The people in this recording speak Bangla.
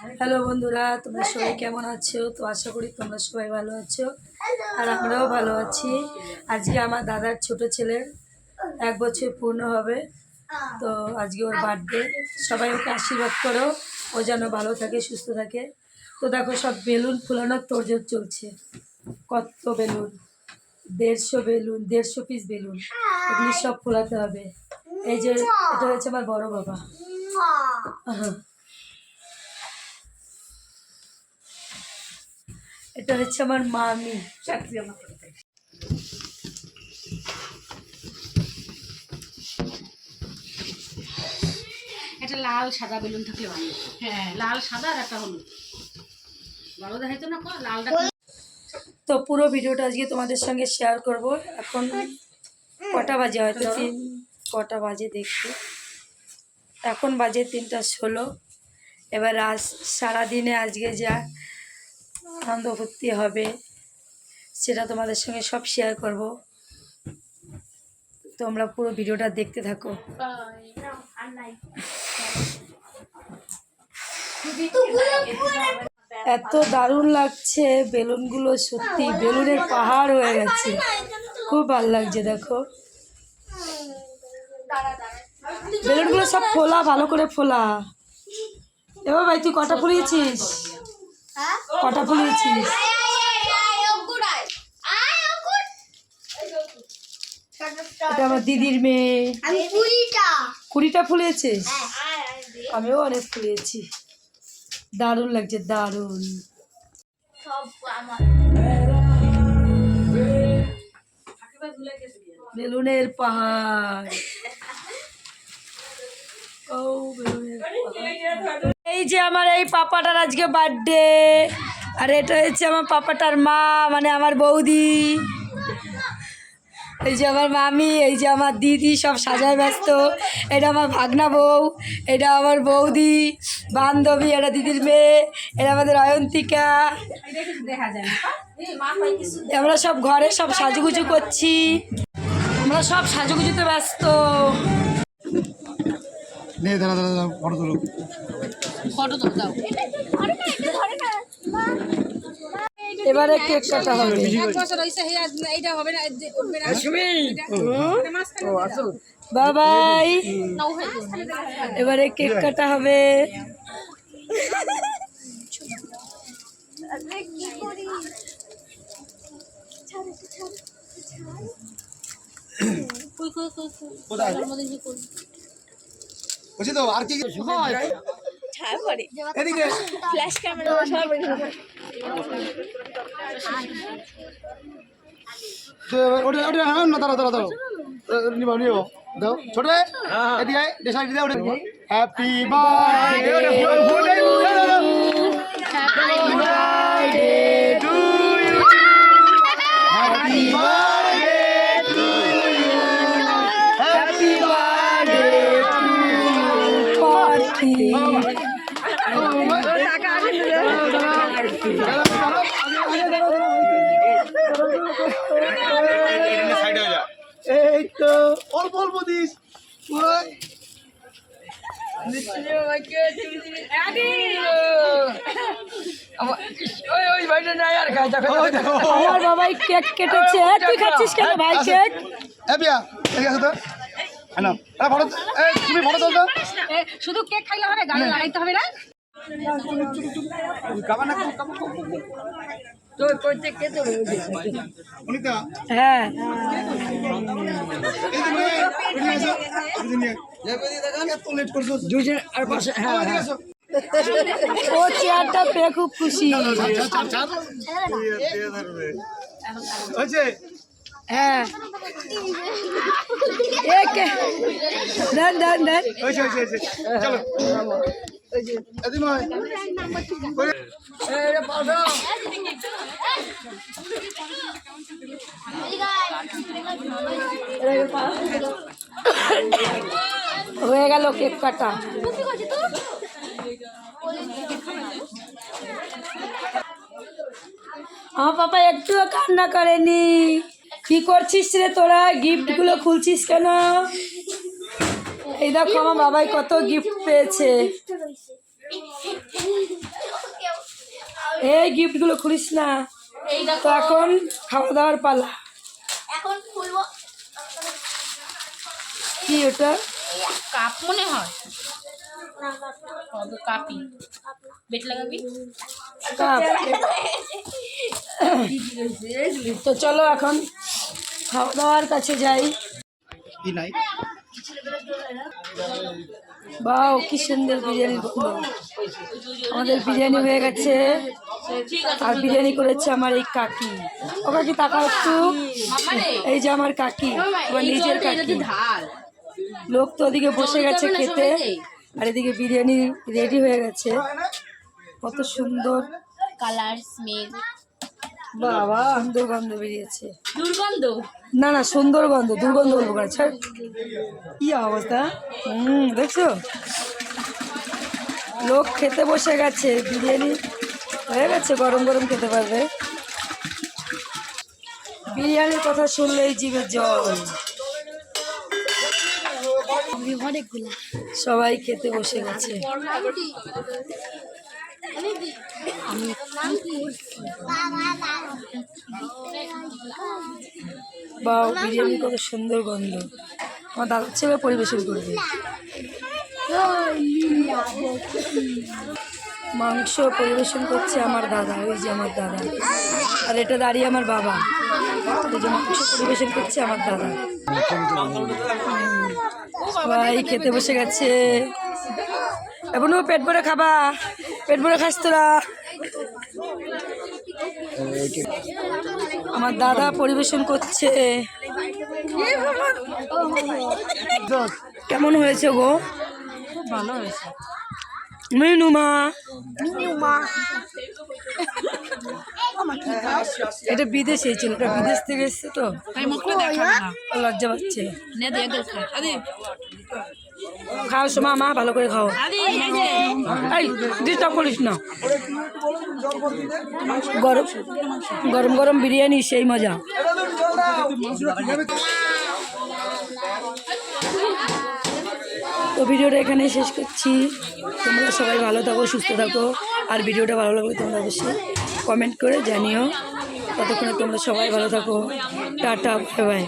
হ্যালো বন্ধুরা তোমরা সবাই কেমন আছো? তো আশা করি তোমরা সবাই ভালো আছো আর আমরাও ভালো আছি। আজকে আমার দাদার ছোট ছেলের এক বছর পূর্ণ হবে। তো আজকে ওর বার্থডে সবাই ওকে আশীর্বাদ করো ও যেন ভালো থাকে সুস্থ থাকে। তো দেখো সব বেলুন ফুলানোর তোরজোর চলছে। কত বেলুন। দেড়শো বেলুন দেড়শো পিস বেলুন। এগুলি সব ফোলাতে হবে। এই যে এটা হচ্ছে আমার বড় বাবা। আহা। এটা হচ্ছে আমার মামি। একটা লাল সাদা বেলুন থাকলে ভালো। হ্যাঁ। লাল সাদা আর একটা হলুদ। ভালো দেখাইতো না লালটা তো পুরো ভিডিওটা আজকে তোমাদের সঙ্গে শেয়ার করব। এখন কটা বাজে হয়তো তিন কটা বাজে দেখতে এখন বাজে তিনটা ষোলো। এবার আজ সারাদিনে আজকে যা আনন্দ ফুর্তি হবে। সেটা তোমাদের সঙ্গে সব শেয়ার করব। তোমরা পুরো ভিডিওটা দেখতে থাকো। এত দারুণ লাগছে বেলুনগুলো, সত্যি বেলুনের পাহাড় হয়ে গেছে। খুব ভালো লাগছে, দেখো। বেলুনগুলো সব ফোলা, ভালো করে ফোলা। এবার ভাই, তুই কটা ফুলিয়েছিস? কটা ফুলিয়েছিস এটা আমার দিদির মেয়ে। আমি কুড়িটা। কুড়িটা ফুলিয়েছিস আমিও অনেক ফুলিয়েছি দারুণ লাগছে দারুণ। বেলুনের পাহাড় ও বেলুনের পাহাড়। এই যে আমার এই পাপাটার আজকে বার্থডে। আর এটা হচ্ছে আমার পাপাটার মা মানে আমার বৌদি। এই যে আমার মামি, এই যে আমার দিদি, সব সাজায় ব্যস্ত। এটা আমার ভাগনা বউ, এটা আমার বৌদি, বান্ধবী, এটা দিদির মেয়ে, এটা আমাদের অয়ন্তিকা। আমরা সব ঘরে সব সাজুগুজু করছি। আমরা সব সাজুগুজুতে ব্যস্ত। ফটো ফটো তো দাও। এবারে কেক কাটা হবে। এক বছর হইছে হে আজ এইটা হবে না যে উঠবে না। বাবাই! এবারে কেক কাটা হবে। কোথায়? বলছি তো আর কি কি এদিকে। ফ্ল্যাশ ক্যামেরা এবার ওটা ওটা হ্যাঁ না দাঁড়া দাঁড়া দাঁড়াও। নিবা নিও। দাও ছোট। রে এদিকে আয় দেশাই দিদা ওটা happy birthday happy birthday to you happy birthday to you happy birthday এই তো অল্প অল্প দিস ওই ওই দেখো। আমার বাবাই কেক কেটেছে তুই খাচ্ছিস কেন ভাই কেক তো তুমি শুধু কেক খাইলে হবে গালে লাগাইতে হবে না হ্যাঁ। দুজন আর পাশে হ্যাঁ। ও চেয়ারটা পেয়ে খুব খুশি। হ্যাঁ। দেন দেন দেন। চলো। হয়ে গেল কেক কাটা। আমার পাপা একটুও কান্না করেনি। কি করছিস রে তোরা? গিফটগুলো খুলছিস কেন? এই দেখো আমার বাবাই কত গিফট পেয়েছে। এই গিফটগুলো খুলিস না। তো এখন খাওয়া দাওয়ার পালা। এখন খুলবো। কি ওটা? কাপ মনে হয়। কাপি? বেট লাগাবি? কাপ। তো চলো এখন খাওয়া দাওয়ার কাছে যাই। কি নাই বাও কি সুন্দর বিরিয়ানি আমাদের বিরিয়ানি হয়ে গেছে। আর বিরিয়ানি করেছে আমার এই কাকি। ও কাকি, তাকাও একটু। এই যে আমার কাকি, আমার নিজের কাকি। লোক তো ওদিকে বসে গেছে খেতে। আর এদিকে বিরিয়ানি রেডি হয়ে গেছে। কত সুন্দর। Colour, smell. বাবা সুন্দর গন্ধ বেরিয়েছে। দুর্গন্ধ? না না সুন্দর গন্ধ দুর্গন্ধ বলব ছাড়। কি অবস্থা? হুম দেখছ? লোক খেতে বসে গেছে বিরিয়ানি হয়ে গেছে গরম গরম খেতে পারবে। বিরিয়ানির কথা শুনলেই জিভে জল। সবাই খেতে বসে গেছে। বা বিরিয়ানি কত সুন্দর গন্ধ। আমার দাদার ছেলে পরিবেশন করবে। মাংস পরিবেশন করছে আমার দাদা ওই যে আমার দাদা। আর এটা দাঁড়িয়ে আমার বাবা। যে মাংস পরিবেশন করছে আমার দাদা। সবাই খেতে বসে গেছে। এখন পেট ভরে খাবা পেট ভরে খাস তোরা। আমার দাদা পরিবেশন করছে। কেমন হয়েছে গো? ভালো হয়েছে। মিনুমা এটা বিদেশে ছেলেটা বিদেশ থেকে এসছে তো। মুখটা লজ্জা পাচ্ছে। খাও সময় মা, ভালো করে খাও। এই ডিস্টার্ব করিস না। গরম গরম গরম বিরিয়ানি, সেই মজা। তো ভিডিওটা এখানে শেষ করছি। তোমরা সবাই ভালো থাকো, সুস্থ থাকো। আর ভিডিওটা ভালো লাগলে তোমরা অবশ্যই কমেন্ট করে জানিও। ততক্ষণে তোমরা সবাই ভালো থাকো। Tata bye bye